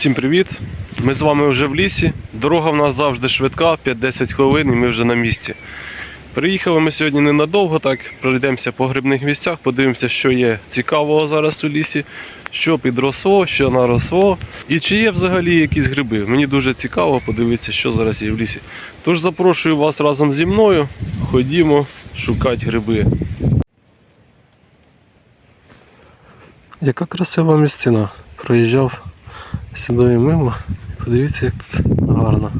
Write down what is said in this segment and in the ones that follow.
Всім привіт! Ми з вами вже в лісі. Дорога в нас завжди швидка, 5-10 хвилин і ми вже на місці. Приїхали ми сьогодні ненадовго, так пройдемося по грибних місцях, подивимося, що є цікавого зараз у лісі, що підросло, що наросло і чи є взагалі якісь гриби. Мені дуже цікаво подивитися, що зараз є в лісі. Тож запрошую вас разом зі мною. Ходімо шукати гриби. Яка красива місцина. Проїжджав сюди мимо. Подивіться, як тут гарно.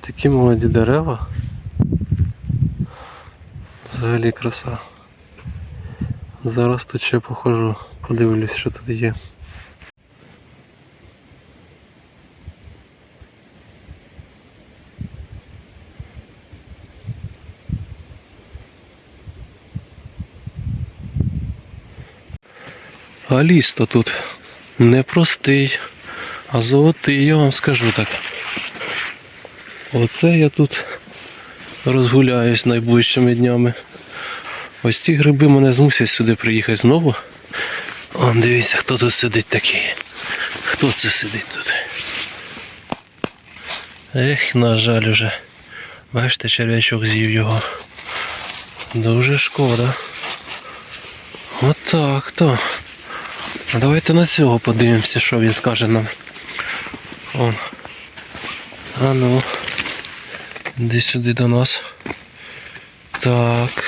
Такі молоді дерева. Взагалі краса. Зараз тут ще похожу, подивлюсь, що тут є. А ліс то тут не простий, а золотий, я вам скажу так. Оце я тут розгуляюсь найближчими днями. Ось ці гриби мене змусять сюди приїхати знову. О, дивіться, хто тут сидить такий. Хто це сидить тут? Ех, на жаль уже. Бачите, черв'ячок з'їв його. Дуже шкода. Отак то. А Давайте на цього подивимося, що він скаже нам. Он. А ну. Іди сюди до нас. Так.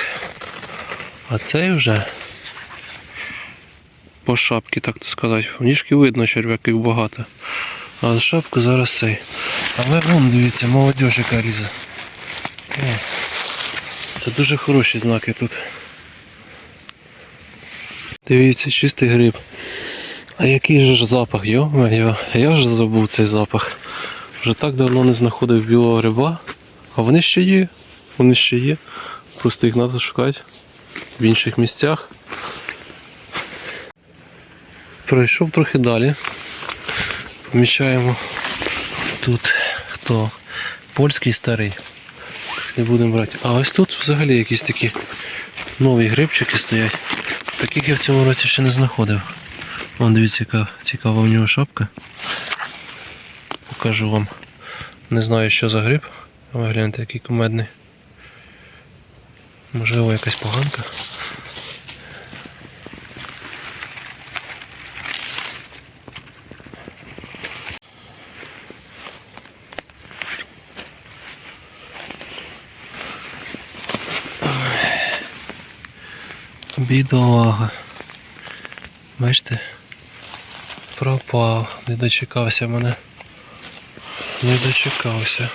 А цей вже по шапці, так то сказати. В ніжки видно черв'яків багато. А шапку зараз цей. Але вон, дивіться, молодь яка різе. О, Це дуже хороші знаки тут. Дивіться, чистий гриб. А який же ж запах, йо-моє, я вже забув цей запах. Вже так давно не знаходив білого гриба. А вони ще є. Вони ще є. Просто їх треба шукати в інших місцях. Пройшов трохи далі. Помічаємо тут хто? Польський старий. Не будемо брати. А ось тут взагалі якісь такі нові грибчики стоять. Таких я в цьому році ще не знаходив. Вон дивіться, яка цікава у нього шапка. Покажу вам. Не знаю, що за гриб. Ви гляньте, який кумедний. Можливо, якась поганка. Бідолага. Бачите? Пропав, не дочекався мене. Не дочекався.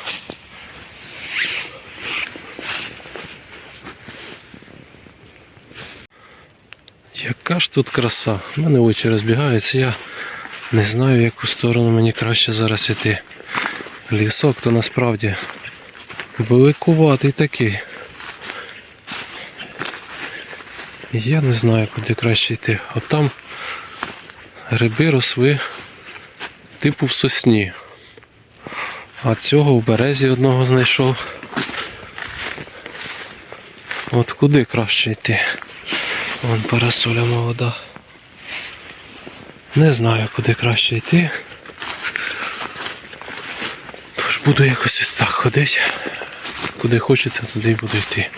Яка ж тут краса? У мене очі розбігаються, я не знаю, в яку сторону мені краще зараз йти. Лісок то насправді великуватий такий. Я не знаю, куди краще йти. От там гриби росли типу в сосні. А цього в березі одного знайшов. От куди краще йти? Вон парасоля молода. Не знаю, куди краще йти. Тож буду якось ось так ходити. Куди хочеться, туди буду йти.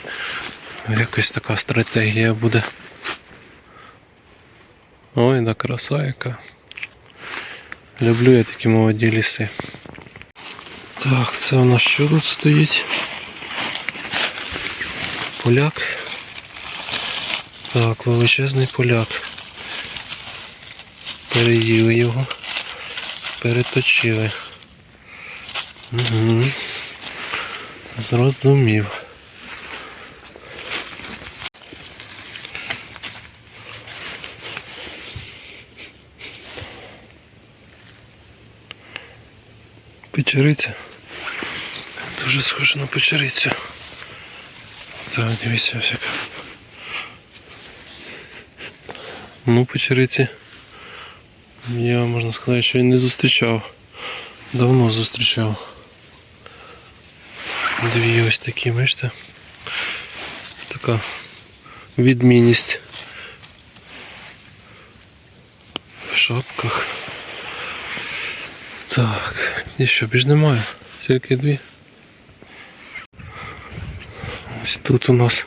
Якось така стратегія буде. Ой, да краса яка. Люблю я такі молоді ліси. Так, це у нас що тут стоїть? Поляк. Так, величезний поляк. Переїли його. Переточили. Угу. Зрозумів. Печериця. Дуже схоже на печерицю. Так, дивіться ось яка. Ну, печериці. Я можна сказати, що і не зустрічав. Давно зустрічав. Дві ось такі, бачите? Така відмінність в шапках. Так, і що, більш немає? Тільки дві. Ось тут у нас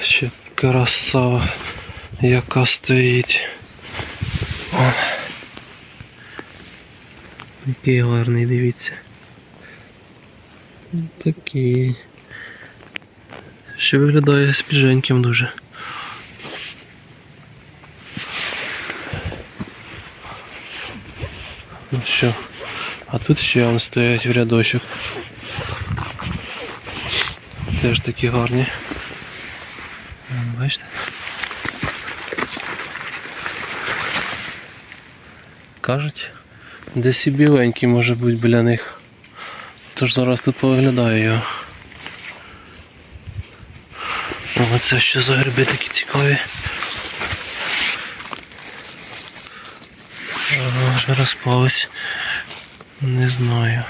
ще красава, яка стоїть. О. Який гарний, дивіться. Такий. Ще виглядає свіженьким дуже. Ну що, а тут ще он стоять в рядочок. Теж такі гарні. Бачите? Кажуть, десь і біленький може бути біля них. Тож зараз тут поглядаю його. О, це що за гриби такі цікаві. Ага, вже розпались. Не знаю.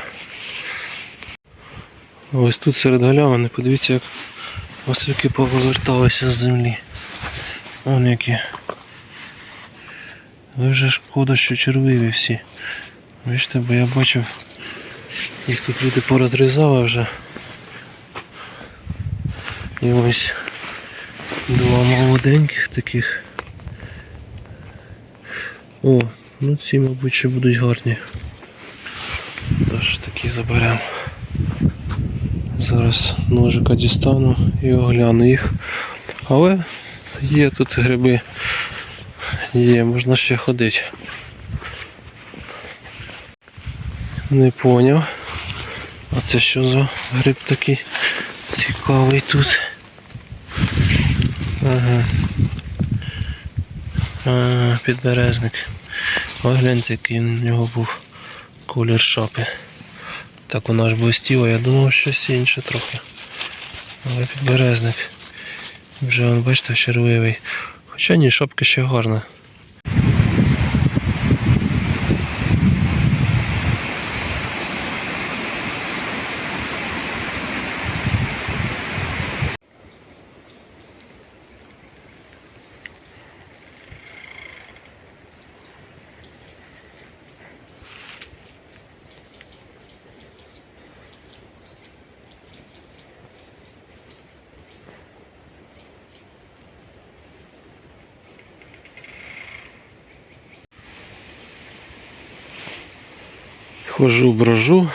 Ось тут серед галявини, подивіться, як освіки повиверталися з землі. Вон які. Ви вже шкода, що червиві всі. Бачите, бо я бачив, їх тут люди порозрізали вже. І ось два молоденьких таких. О, ну ці, мабуть, ще будуть гарні. Тож такі заберемо. Зараз ножика дістану і огляну їх. Але є тут гриби. Є, можна ще ходити. Не поняв. А це що за гриб такий цікавий тут? Ага. А, підберезник. Ось гляньте, який у нього був колір шапи. Так вона ж блистіла, я думав щось інше трохи. Але підберезник. Вже він бачите, червивий. Хоча ні, шапка ще гарна. Хожу, брожу.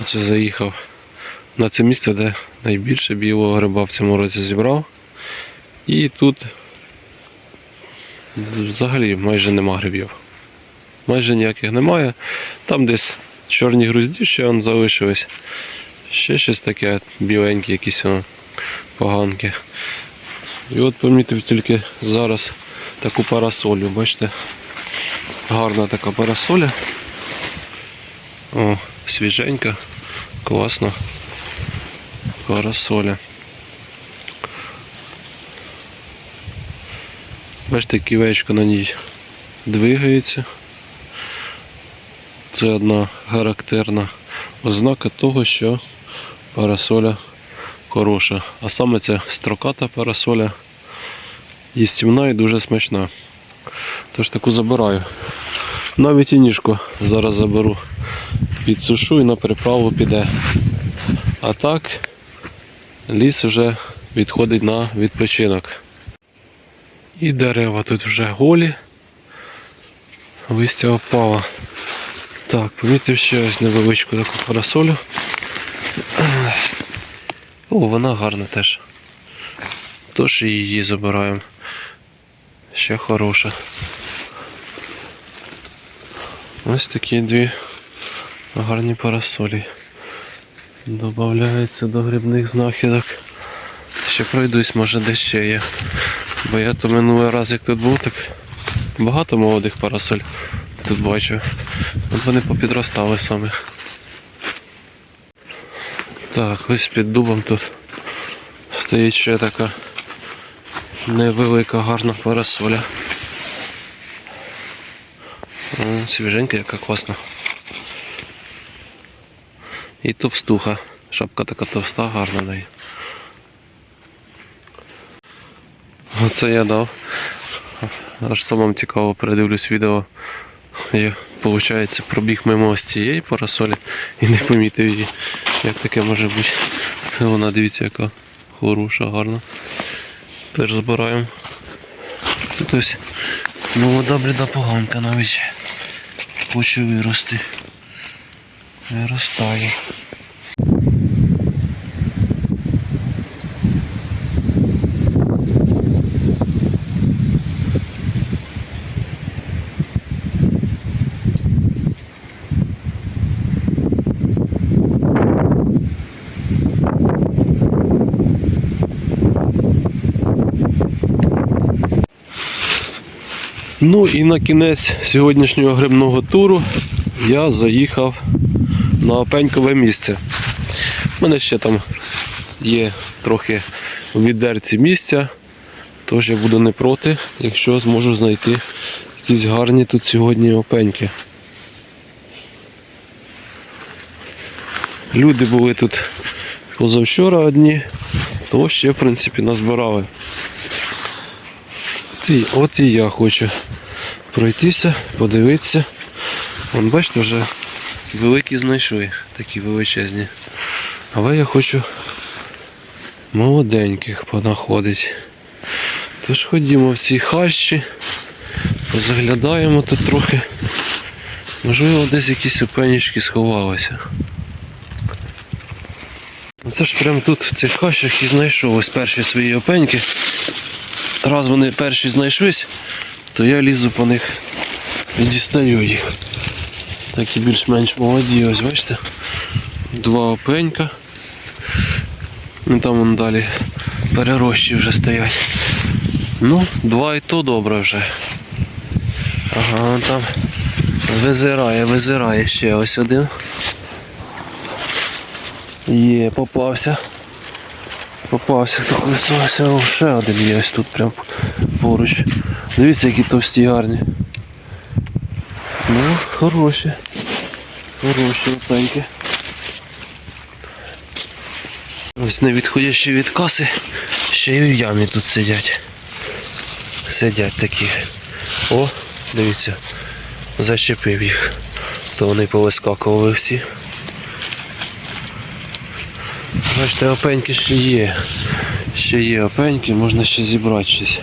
Оце заїхав на це місце, де найбільше білого гриба в цьому році зібрав. І тут взагалі майже нема грибів. Майже ніяких немає. Там десь чорні грузді ще он залишились. Ще щось таке біленьке, якісь воно поганки. І от помітив тільки зараз таку парасолю, бачите? Гарна така парасоля. О, свіженька, класно. Парасоля. Бачите, ківечко на ній двигається. Це одна характерна ознака того, що парасоля хороша. А саме це строката парасоля їстівна і дуже смачна. Тож таку забираю. Навіть і ніжку зараз заберу. Підсушу і на приправу піде. А так ліс вже відходить на відпочинок. І дерева тут вже голі. Листя опала. Так, помітив ще ось невеличку таку парасолю. О, вона гарна теж. Тож і її забираємо. Ще хороша. Ось такі дві гарні парасолі. Добавляється до грибних знахідок. Ще пройдусь, може де ще є. Бо я то минулий раз, як тут був, так багато молодих парасоль тут бачу. От вони попідростали самі. Так, ось під дубом тут стоїть ще така невелика гарна парасоля. Свіженька, яка класна. І товстуха. Шапка така товста, гарна в неї. Оце я дав. Аж самому цікаво передивлюсь відео Я, виходить, пробіг мимо ось цієї парасолі і не помітив її. Як таке може бути? Вона дивіться, яка хороша, гарна. Теж збираємо. Тут ось молода бліда поганка навіть хоче вирости. Виростає. Ну і на кінець сьогоднішнього грибного туру я заїхав на опенькове місце. У мене ще там є трохи у відерці місця, тож я буду не проти, якщо зможу знайти якісь гарні тут сьогодні опеньки. Люди були тут позавчора одні, то ще в принципі назбирали. І, от і я хочу пройтися, подивитися. Вон, бачите, вже великі знайшли, такі величезні. Але я хочу молоденьких понаходити. Тож ходімо в ці хащі, позаглядаємо тут трохи. Можливо, десь якісь опенічки сховалися. Оце ж прямо тут в цих хащах і знайшов ось перші свої опеньки. Раз вони перші знайшлись, то я лізу по них і дістаю їх. Такі більш-менш молоді, ось бачите. Два опенька. Ну там вон далі перерощі вже стоять. Ну, два і то добре вже. Ага, вон там визирає, визирає ще ось один. Є, попався. Попався так висувався, ще один є ось тут прям поруч. Дивіться, які товсті гарні. Ну, хороші. Хороші опеньки. Ось не відходячи від каси, ще й в ямі тут сидять. Сидять такі. О, дивіться, зачепив їх. То вони повискакували всі. Бачите, опеньки ще є. Ще є опеньки, можна ще зібрати щось.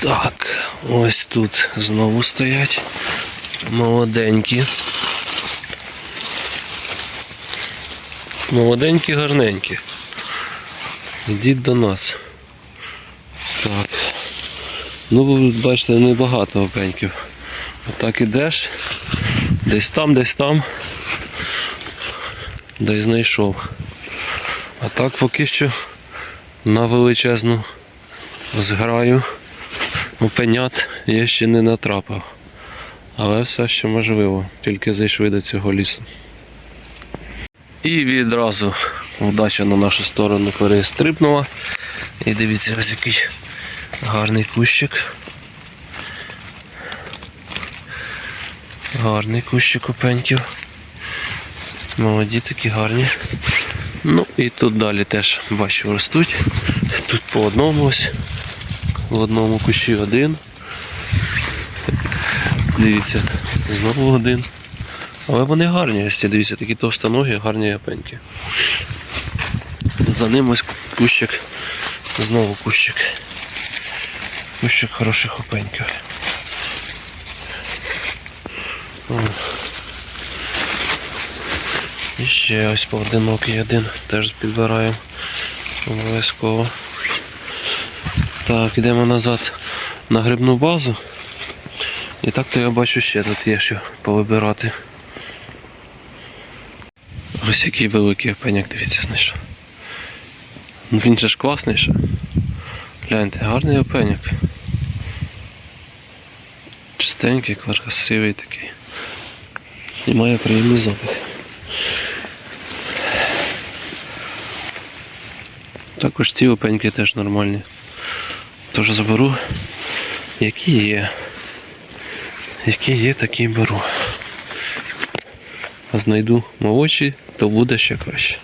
Так, ось тут знову стоять. Молоденькі. Молоденькі, гарненькі. Ідіть до нас. Так. Ну, бачите, небагато опеньків. Отак ідеш. Десь там, десь там. Десь знайшов. А так поки що на величезну зграю опенят я ще не натрапив. Але все ще можливо, тільки зайшли до цього лісу. І відразу вдача на нашу сторону перестрибнула. І дивіться, ось який гарний кущик. Гарний кущик опеньків. Молоді такі гарні. Ну і тут далі теж бачу ростуть. Тут по одному ось. В одному кущі один. Дивіться, знову один. Але вони гарні, ось дивіться, такі товстоногі, гарні опеньки. За ним ось кущик, знову кущик. Кущик хороших опеньків. І ще ось поодинокий один теж підбираємо обов'язково. Так, йдемо назад на грибну базу. І так то я бачу ще тут є що повибирати. Ось який великий опеняк, дивіться, знайшов. Ну він же ж класний ще. Гляньте, гарний опеняк. Чистенький, красивий такий. І має приємний запах. Також ці опеньки теж нормальні. Тож заберу, які є. Які є, такі беру. А знайду молодші, то буде ще краще.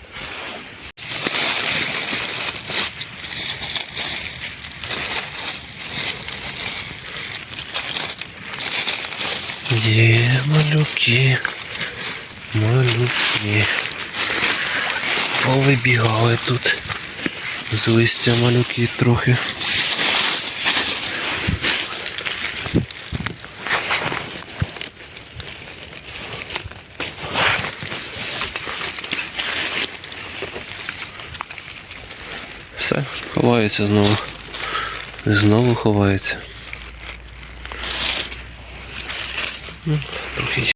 Є малюки. Малюки. Повибігали тут. З листя малюки трохи. Все, ховається знову. Знову ховається. Ну, трохи. є.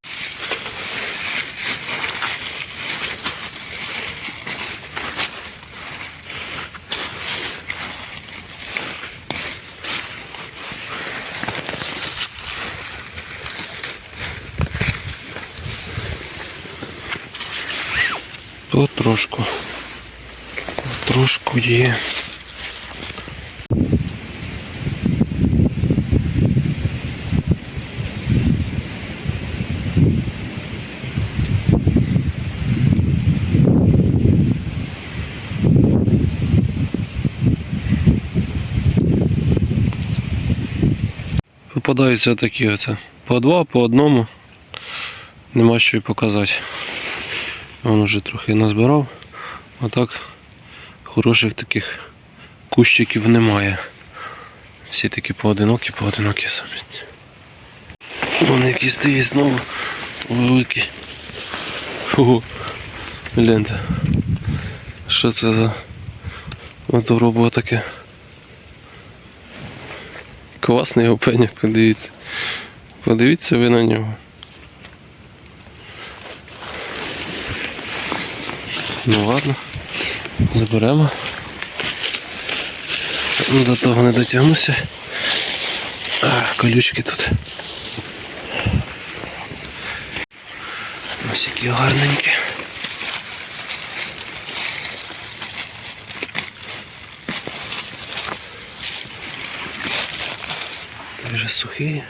Потрошку. Потрошку є. Попадаються такі оце. По два, по одному. Нема що й показати. Він уже трохи назбирав. А так хороших таких кущиків немає. Всі такі поодинокі, поодинокі самі. Вон який стоїть знову великий. Фу. Гляньте. Що це за моторобо таке? Класний опеняк, подивіться. Подивіться ви на нього. Ну ладно, заберемо. Ну, До того не дотягнуся. А, колючки тут. Ось які гарненькі. Дуже сухі.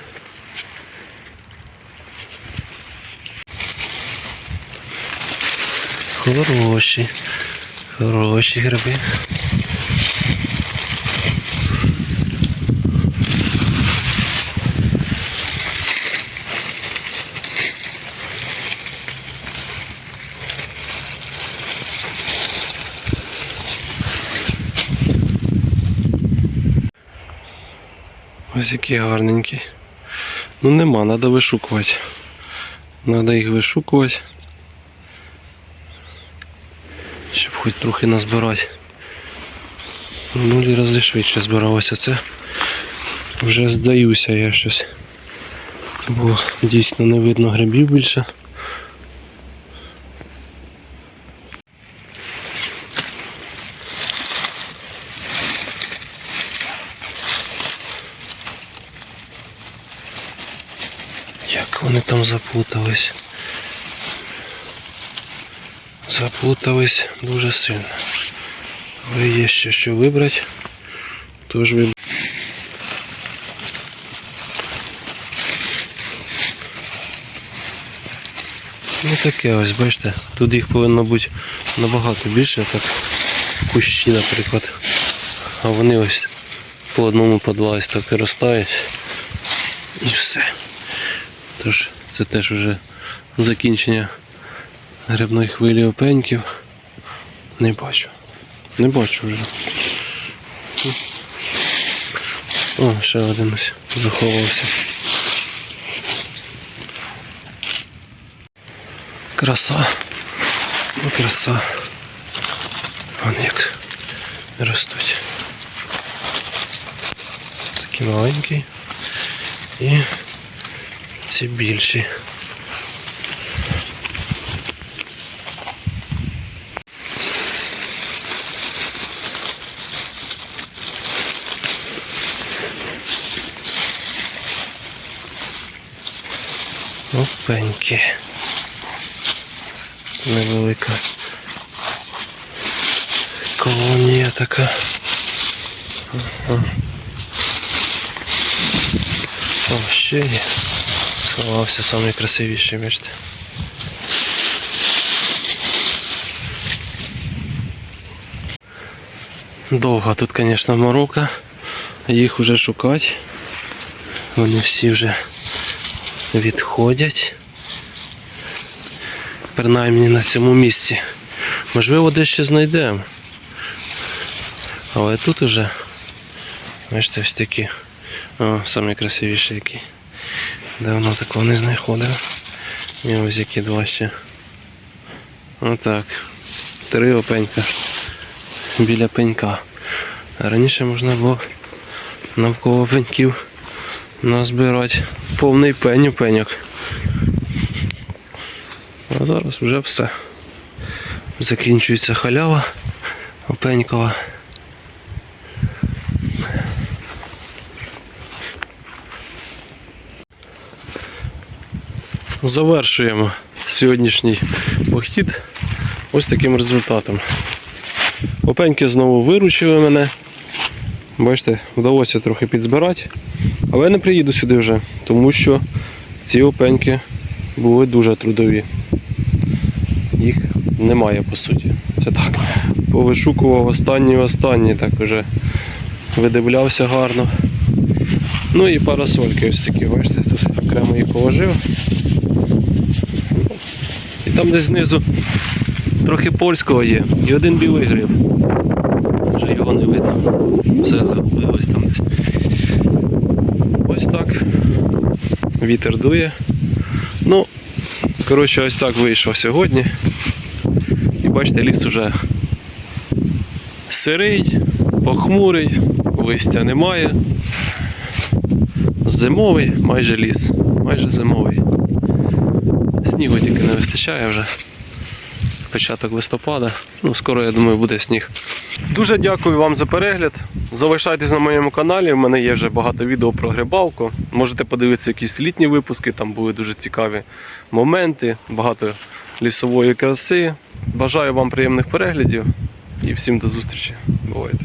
Хороші. Хороші гриби. Ось які гарненькі. Ну нема, треба вишукувати. Треба їх вишукувати. Щоб хоч трохи назбирати. Нулі рази швидше збиралося це. Вже здаюся я щось. Бо дійсно не видно грибів більше. Заплутались. Заплутались дуже сильно. Але є ще що вибрати. Тож ви. Ну таке ось, бачите, тут їх повинно бути набагато більше, так кущі, наприклад. А вони ось по одному, по два ось так виростають. І все. Тож це теж вже закінчення грибної хвилі опеньків. Не бачу. Не бачу вже. О, ще один ось заховався. Краса. Ну, краса. Вон як ростуть. Такі маленькі. І ці більші. Опеньки. Невелика колонія така. Ага. О, ще є. Сховався найкрасивіший, бачите. Довга тут, звісно, морока. Їх вже шукати. Вони всі вже відходять. Принаймні на цьому місці. Можливо, десь ще знайдемо. Але тут уже, бачите, ось такі. О, самі красивіші які. Давно такого не знаходив. І ось які два ще. Отак. Три опенька. Біля пенька. Раніше можна було навколо пеньків назбирати повний пень у пеньок. А зараз вже все. Закінчується халява опенькова. Завершуємо сьогоднішній похід ось таким результатом. Опеньки знову виручили мене. Бачите, вдалося трохи підзбирати. Але я не приїду сюди вже, тому що ці опеньки були дуже трудові. Їх немає по суті. Це так. Повишукував останні останні, так уже видивлявся гарно. Ну і парасольки ось такі, бачите, тут окремо їх положив. Там десь знизу трохи польського є. І один білий гриб. Вже його не видно. Все загубилось там десь. Ось так. Вітер дує. Ну, коротше, ось так вийшло сьогодні. І бачите, ліс уже сирий, похмурий, листя немає. Зимовий, майже ліс, майже зимовий. Снігу тільки не вистачає вже. Початок листопада. Ну, скоро, я думаю, буде сніг. Дуже дякую вам за перегляд. Залишайтесь на моєму каналі. У мене є вже багато відео про грибалку. Можете подивитися якісь літні випуски, там були дуже цікаві моменти, багато лісової краси. Бажаю вам приємних переглядів і всім до зустрічі. Бувайте!